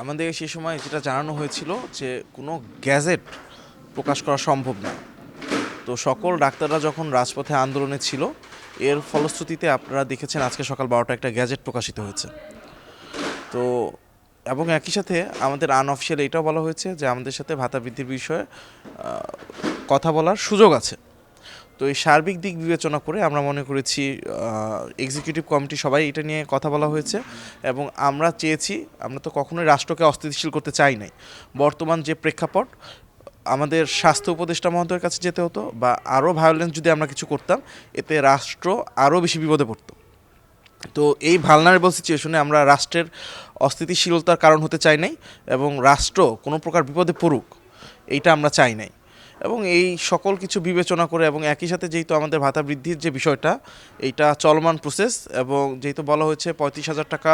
আমাদের সে সময় যেটা জানানো হয়েছিল যে কোনো গ্যাজেট প্রকাশ করা সম্ভব না। তো সকল ডাক্তাররা যখন রাজপথে আন্দোলনে ছিল, এর ফলশ্রুতিতে আপনারা দেখেছেন আজকে সকাল বারোটা একটা গ্যাজেট প্রকাশিত হয়েছে। তো এবং একই সাথে আমাদের আনঅফিসিয়াল এটাও বলা হয়েছে যে আমাদের সাথে ভাতা বৃদ্ধির বিষয়ে কথা বলার সুযোগ আছে। তো এই সার্বিক দিক বিবেচনা করে আমরা মনে করেছি এক্সিকিউটিভ কমিটি সবাই এটা নিয়ে কথা বলা হয়েছে এবং আমরা চেয়েছি, আমরা তো কখনোই রাষ্ট্রকে অস্থিতিশীল করতে চাই নাই। বর্তমান যে প্রেক্ষাপট, আমাদের স্বাস্থ্য উপদেষ্টা মহোদয়ের কাছে যেতে হতো বা আরও ভায়োলেন্স যদি আমরা কিছু করতাম, এতে রাষ্ট্র আরও বেশি বিপদে পড়তো। তো এই ভালনারেবল সিচুয়েশনে আমরা রাষ্ট্রের অস্থিতিশীলতার কারণ হতে চাই নাই এবং রাষ্ট্র কোনো প্রকার বিপদে পড়ুক, এইটা আমরা চাই নাই। এবং এই সকল কিছু বিবেচনা করে এবং একই সাথে যেহেতু আমাদের ভাতা বৃদ্ধির যে বিষয়টা এইটা চলমান প্রসেস এবং যেহেতু বলা হয়েছে পঁয়ত্রিশ হাজার টাকা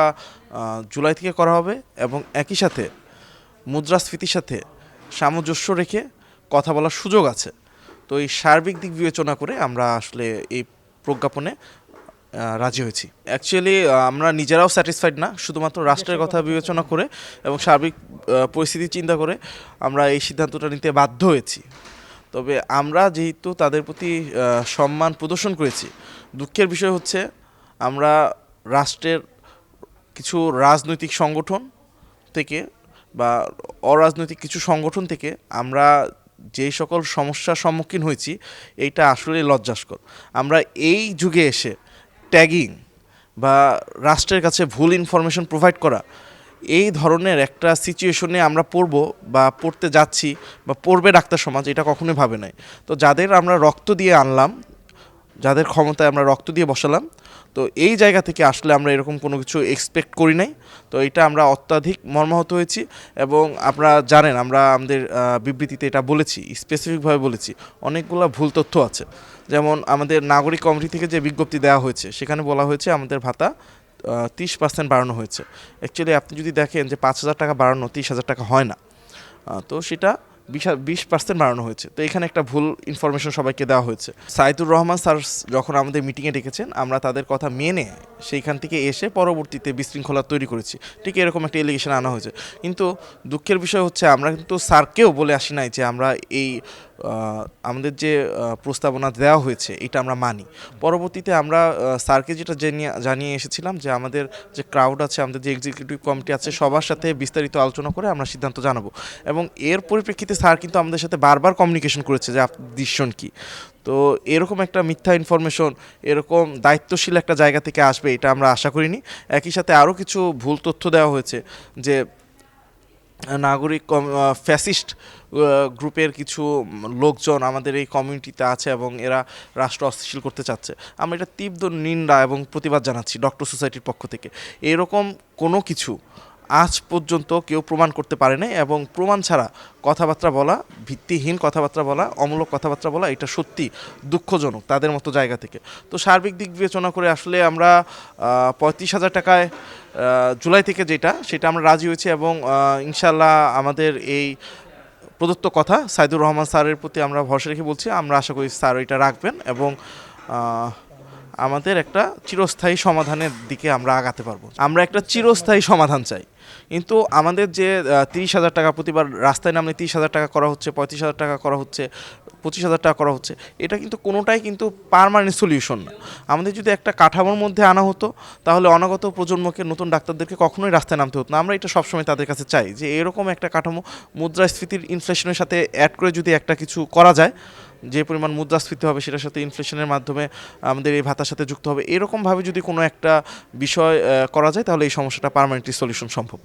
জুলাই থেকে করা হবে এবং একই সাথে মুদ্রাস্ফীতির সাথে সামঞ্জস্য রেখে কথা বলার সুযোগ আছে। তো এই সার্বিক দিক বিবেচনা করে আমরা আসলে এই প্রজ্ঞাপনে রাজি হয়েছি। অ্যাকচুয়ালি আমরা নিজেরাও স্যাটিসফাইড না শুধুমাত্র রাষ্ট্রের কথা বিবেচনা করে এবং সার্বিক পরিস্থিতি চিন্তা করে আমরা এই সিদ্ধান্তটা নিতে বাধ্য হয়েছি। তবে আমরা যেহেতু তাদের প্রতি সম্মান প্রদর্শন করেছি, দুঃখের বিষয় হচ্ছে আমরা রাষ্ট্রের কিছু রাজনৈতিক সংগঠন থেকে বা অরাজনৈতিক কিছু সংগঠন থেকে আমরা যেই সকল সমস্যার সম্মুখীন হয়েছি, এইটা আসলে লজ্জাস্কর। আমরা এই যুগে এসে ট্যাগিং বা রাষ্ট্রের কাছে ভুল ইনফরমেশন প্রোভাইড করা এই ধরনের একটা সিচুয়েশনে আমরা পড়ব বা পড়তে যাচ্ছি বা পড়বে ডাক্তার সমাজ, এটা কখনোই ভাবে নাই। তো যাদের আমরা রক্ত দিয়ে আনলাম, যাদের ক্ষমতায় আমরা রক্ত দিয়ে বসালাম, তো এই জায়গা থেকে আসলে আমরা এরকম কোনো কিছু এক্সপেক্ট করি নাই। তো এটা আমরা অত্যাধিক মর্মাহত হয়েছি এবং আপনারা জানেন, আমরা আমাদের বিবৃতিতে এটা বলেছি স্পেসিফিকভাবে বলেছি। অনেকগুলো ভুল তথ্য আছে। যেমন আমাদের নাগরিক কমিটি থেকে যে বিজ্ঞপ্তি দেওয়া হয়েছে, সেখানে বলা হয়েছে আমাদের ভাতা তিরিশ পার্সেন্ট বাড়ানো হয়েছে। অ্যাকচুয়ালি আপনি যদি দেখেন যে পাঁচ হাজার টাকা বাড়ানো তিরিশ হাজার টাকা হয় না তো সেটা বিশ বিশ পার্সেন্ট বাড়ানো হয়েছে। তো এখানে একটা ভুল ইনফরমেশন সবাইকে দেওয়া হয়েছে। সাইদুর রহমান স্যার যখন আমাদের মিটিংয়ে ডেকেছেন, আমরা তাদের কথা মেনে সেইখান থেকে এসে পরবর্তীতে বিশৃঙ্খলা তৈরি করেছি। ঠিক এরকম একটা এলিগেশন আনা হয়েছে। কিন্তু দুঃখের বিষয় হচ্ছে, আমরা কিন্তু স্যারকেও বলে আসি নাই যে আমরা এই আমাদের যে প্রস্তাবনা দেওয়া হয়েছে, এটা আমরা মানি। পরবর্তীতে আমরা স্যারকে যেটা জানিয়ে এসেছিলাম যে আমাদের যে ক্রাউড আছে, আমাদের যে এক্সিকিউটিভ কমিটি আছে, সবার সাথে বিস্তারিত আলোচনা করে আমরা সিদ্ধান্ত জানাব। এবং এর পরিপ্রেক্ষিতে স্যার কিন্তু আমাদের সাথে বারবার কমিউনিকেশন করেছে যে ডিসিশন কী। তো এরকম একটা মিথ্যা ইনফরমেশন এরকম দায়িত্বশীল একটা জায়গা থেকে আসবে, এটা আমরা আশা করিনি। একই সাথে আরও কিছু ভুল তথ্য দেওয়া হয়েছে যে, নাগরিক ফ্যাসিস্ট গ্রুপের কিছু লোকজন আমাদের এই কমিউনিটিতে আছে এবং এরা রাষ্ট্র অস্থিশীল করতে চাচ্ছে। আমরা এটা তীব্র নিন্দা এবং প্রতিবাদ জানাচ্ছি ডক্টর সোসাইটির পক্ষ থেকে। এরকম কোনো কিছু আজ পর্যন্ত কেউ প্রমাণ করতে পারে এবং প্রমাণ ছাড়া কথাবার্তা বলা, ভিত্তিহীন কথাবার্তা বলা, অমূলক কথাবার্তা বলা, এটা সত্যি দুঃখজনক তাদের মতো জায়গা থেকে। তো সার্বিক দিক বিবেচনা করে আসলে আমরা পঁয়ত্রিশ হাজার টাকায় জুলাই থেকে যেটা, সেটা আমরা রাজি হয়েছি এবং ইনশাল্লাহ আমাদের এই প্রদত্ত কথা সাইদুর রহমান স্যারের প্রতি আমরা ভরসা রেখে বলছি। আমরা আশা করি স্যার এটা রাখবেন এবং আমাদের একটা চিরস্থায়ী সমাধানের দিকে আমরা আগাতে পারব। আমরা একটা চিরস্থায়ী সমাধান চাই। কিন্তু আমাদের যে তিরিশ হাজার টাকা প্রতিবার রাস্তায় নামলে তিরিশ হাজার টাকা করা হচ্ছে, পঁয়ত্রিশ হাজার টাকা করা হচ্ছে পঁচিশ হাজার টাকা করা হচ্ছে। এটা কিন্তু কোনোটাই কিন্তু পারমানেন্ট সলিউশন না। আমাদের যদি একটা কাঠামোর মধ্যে আনা হতো, তাহলে অনাগত প্রজন্মকে, নতুন ডাক্তারদেরকে কখনোই রাস্তায় নামতে হতো না। আমরা এটা সবসময় তাদের কাছে চাই যে এরকম একটা কাঠামো মুদ্রাস্ফীতির ইনফ্লেশনের সাথে অ্যাড করে যদি একটা কিছু করা যায়, যে পরিমাণ মুদ্রাস্ফীতি হবে সেটার সাথে ইনফ্লেশনের মাধ্যমে আমাদের এই ভাতার সাথে যুক্ত হবে। এরকমভাবে যদি কোনো একটা বিষয় করা যায়, তাহলে এই সমস্যাটা পারমানেন্টলি সলিউশন সম্ভব।